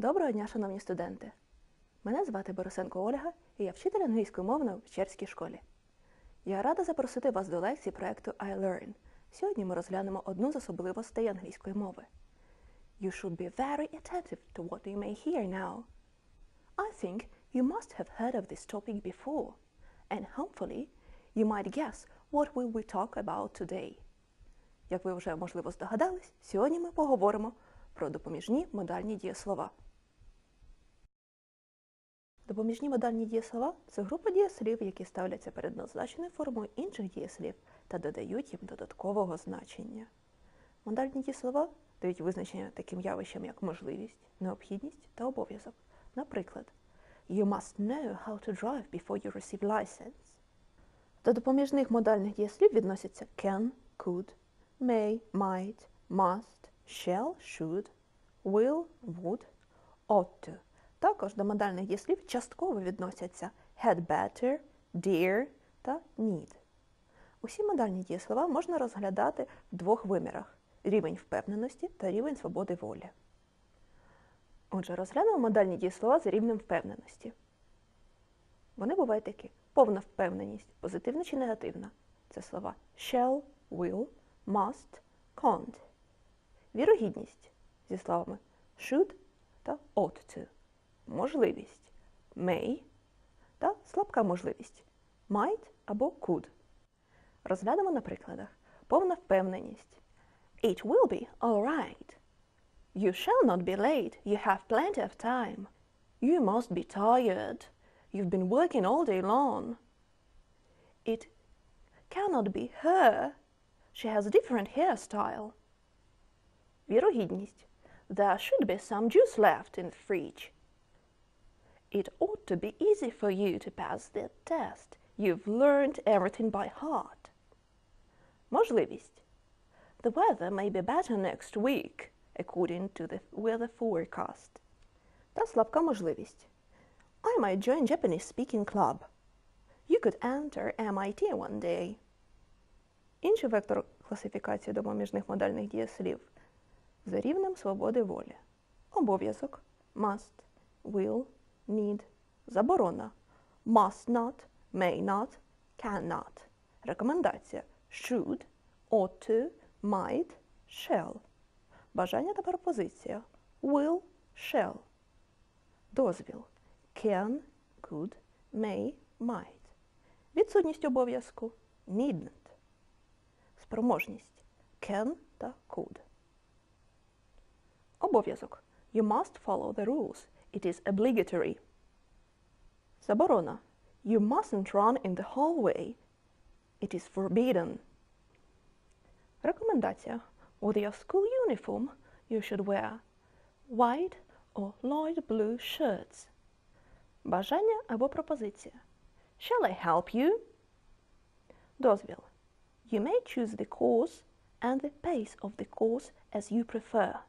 Доброго дня, шановні студенти! Мене звати Борисенко Ольга, і я вчитель англійської мови на Печерській школі. Я рада запросити вас до лекції проєкту iLearn. Сьогодні ми розглянемо одну з особливостей англійської мови. You should be very attentive to what you may hear now. I think you must have heard of this topic before, and hopefully you might guess what we talk about today. Як ви вже можливо здогадались, сьогодні ми поговоримо про допоміжні модальні дієслова. Допоміжні модальні дієслова це група дієслів, які ставляться перед назначеною формою інших дієслів та додають їм додаткового значення. Модальні дієслова дають визначення таким явищам, як можливість, необхідність та обов'язок. Наприклад, You must know how to drive before you receive license. До допоміжних модальних дієслів відносяться can, could, may, might, must, shall, should, will, would, ought to. Також до модальних дієслів частково відносяться had better, dear та need. Усі модальні дієслова можна розглядати в двох вимірах рівень впевненості та рівень свободи волі. Отже, розглянемо модальні дієслова за рівнем впевненості. Вони бувають такі: повна впевненість, позитивна чи негативна. Це слова shall, will, must, can't. Вірогідність зі словами should та ought to. Можливість may та слабка можливість might або could. Розглянемо на прикладах. Повна впевненість. It will be all right. You shall not be late. You have plenty of time. You must be tired. You've been working all day long. It cannot be her. She has a different hairstyle. Вірогідність. There should be some juice left in the fridge. It ought to be easy for you to pass that test. You've learned everything by heart. Можливість. The weather may be better next week, according to the weather forecast. Та слабка можливість. I might join Japanese speaking club. You could enter MIT one day. Інший вектор класифікації допоміжних модальних дієслів за рівнем свободи волі. Обов'язок must, will, need. Заборона must not, may not, cannot. Рекомендація should, ought to, might, shall. Бажання та пропозиція will, shall. Дозвіл can, could, may, might. Відсутність обов'язку needn't. Спроможність can та could. Обов'язок. You must follow the rules. It is obligatory. Заборона. You mustn't run in the hallway. It is forbidden. Рекомендація. With your school uniform, you should wear white or light blue shirts. Бажання або пропозиція. Shall I help you? Дозвіл. You may choose the course and the pace of the course as you prefer.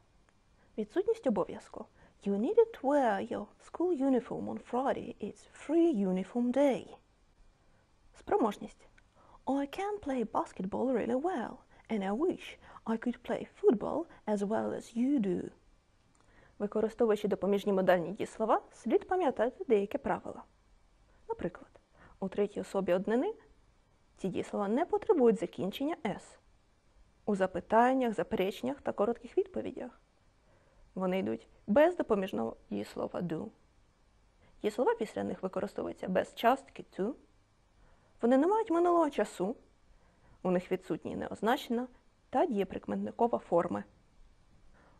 Відсутність обов'язку. You needn't wear your school uniform on Friday. It's free uniform day. Спроможність. I can play basketball really well, and I wish I could play football as well as you do. Використовуючи допоміжні модальні дієслова, слід пам'ятати деякі правила. Наприклад, у третій особі однини ці дієслова не потребують закінчення «с» у запитаннях, запереченнях та коротких відповідях. Вони йдуть без допоміжного дієслова do. Дієслова після них використовуються без частки to. Вони не мають минулого часу. У них відсутні неозначена та дієприкметникова форми.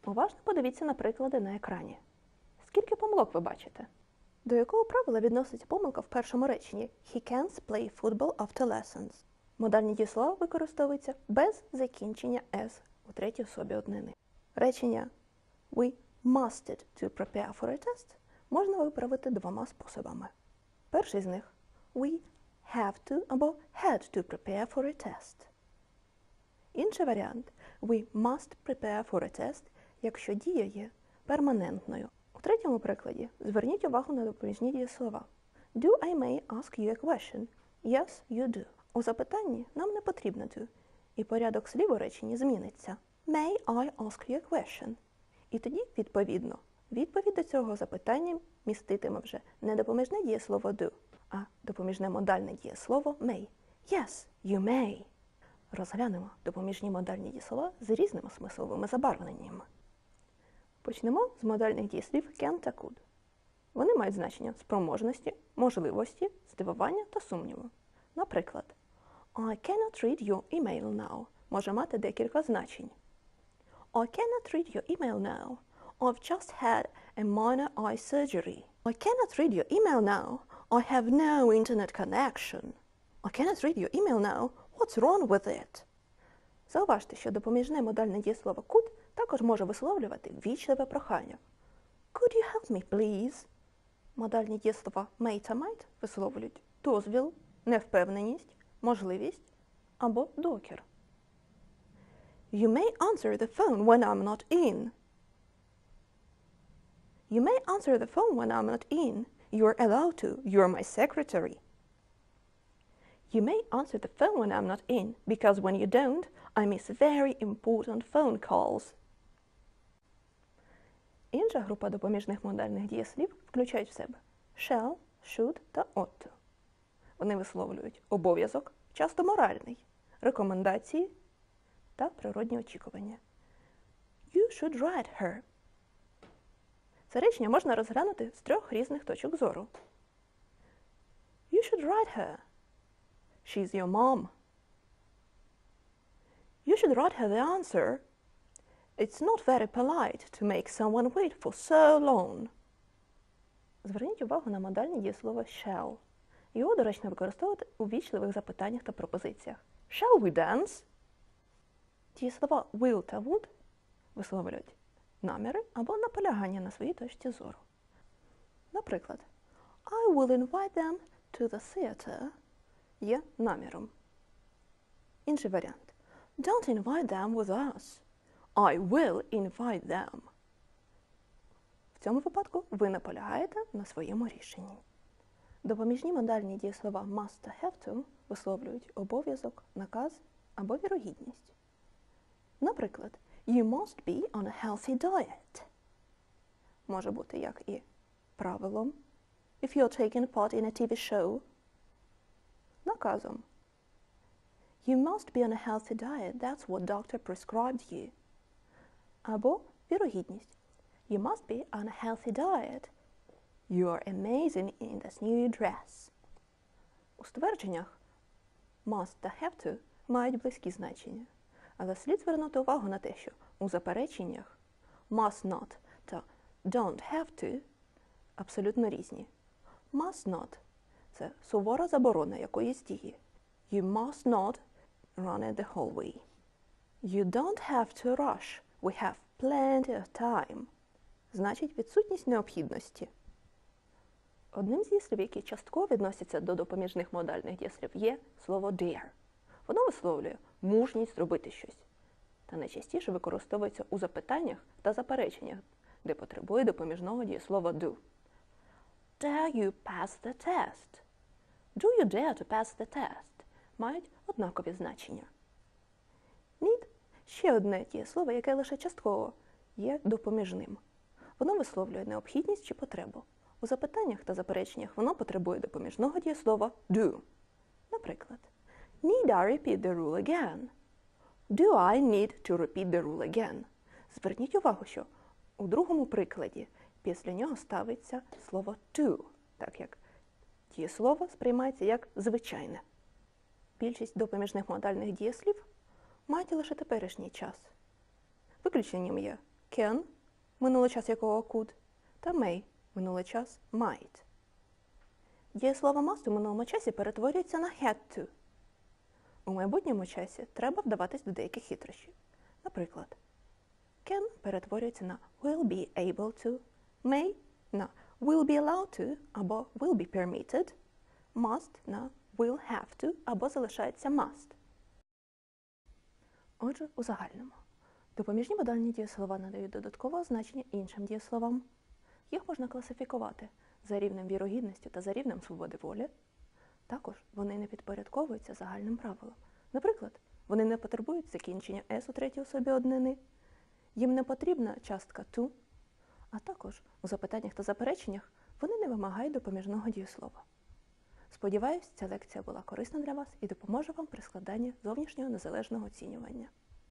Уважно подивіться на приклади на екрані. Скільки помилок ви бачите? До якого правила відноситься помилка в першому реченні He can't play football after lessons. Модальні дієслова використовуються без закінчення S у третій особі однини. Речення We musted to prepare for a test можна виправити двома способами. Перший з них We have to або had to prepare for a test. Інший варіант We must prepare for a test, якщо дія є перманентною. У третьому прикладі зверніть увагу на допоміжні дієслова. Do I may ask you a question? Yes, you do. У запитанні нам не потрібно do, і порядок слів у реченні зміниться. May I ask you a question? І тоді, відповідно, Відповідь до цього запитання міститиме вже не допоміжне дієслово do, а допоміжне модальне дієслово may. Yes, you may. Розглянемо допоміжні модальні дієслова з різними смисловими забарвленнями. Почнемо з модальних дієслів can та could. Вони мають значення спроможності, можливості, здивування та сумніву. Наприклад, I cannot read your email now може мати декілька значень. I cannot read your email now. I've just had a minor eye surgery. I cannot read your email now. I have no internet connection. I cannot read your email now. What's wrong with it? Зауважте, що допоміжне модальне дієслово could також може висловлювати ввічливе прохання. Could you help me, please? Модальні дієслова may та might висловлюють дозвіл, невпевненість, можливість або докір. You may answer the phone when I'm not in. You may answer the phone when I'm not in. You're allowed to. You're my secretary. You may answer the phone when I'm not in, because when you don't, I miss very important phone calls. Інша група допоміжних модальних дієслів включають в себе shall, should та ought to. Вони висловлюють обов'язок, часто моральний, рекомендації та природні очікування. You should write her. Це речення можна розглянути з трьох різних точок зору. You should write her. She's your mom. You should write her the answer. It's not very polite to make someone wait for so long. Зверніть увагу на модальне дієслово shall. Його доречно використовувати у вічливих запитаннях та пропозиціях. Shall we dance? Дієслова will та would висловлюють наміри або наполягання на своїй точці зору. Наприклад, I will invite them to the theater є наміром. Інший варіант. Don't invite them with us. I will invite them. В цьому випадку ви наполягаєте на своєму рішенні. Допоміжні модальні дієслова must та have to висловлюють обов'язок, наказ або вірогідність. Наприклад, You must be on a healthy diet. Може бути як і правилом. If you're taking part in a TV show. Наказом. You must be on a healthy diet. That's what doctor prescribed you. Або вірогідність. You must be on a healthy diet. You are amazing in this new dress. У ствердженнях must та have to мають близькі значення. Але слід звернути увагу на те, що у запереченнях must not та don't have to абсолютно різні. Must not це сувора заборона якоїсь дії. You must not run at the hallway. You don't have to rush. We have plenty of time. Значить відсутність необхідності. Одним з дієслів, які частково відносяться до допоміжних модальних дієслів, є слово dare. Воно висловлює мужність зробити щось та найчастіше використовується у запитаннях та запереченнях, де потребує допоміжного дієслова do. Dare you pass the test? Do you dare to pass the test? мають однакові значення. Need – ще одне дієслово, яке лише частково є допоміжним. Воно висловлює необхідність чи потребу. У запитаннях та запереченнях воно потребує допоміжного дієслова do. Наприклад, Need I repeat the rule again? Do I need to repeat the rule again? Зверніть увагу, що у другому прикладі після нього ставиться слово to, так як дієслово сприймається як звичайне. Більшість допоміжних модальних дієслів мають лише теперішній час. Виключенням є can, минулий час якого could, та may, минулий час might. Дієслово must у минулому часі перетворюється на had to. У майбутньому часі треба вдаватись до деяких хитрощів. Наприклад, can перетворюється на will be able to, may на will be allowed to або will be permitted, must на will have to або залишається must. Отже, у загальному. Допоміжні модальні дієслова надають додаткового значення іншим дієсловам. Їх можна класифікувати за рівнем вірогідності та за рівнем свободи волі. Також вони не підпорядковуються загальним правилам. Наприклад, вони не потребують закінчення «с» у третій особі однини, їм не потрібна частка «to», А також у запитаннях та запереченнях вони не вимагають допоміжного дієслова. Сподіваюсь, ця лекція була корисна для вас і допоможе вам при складанні зовнішнього незалежного оцінювання.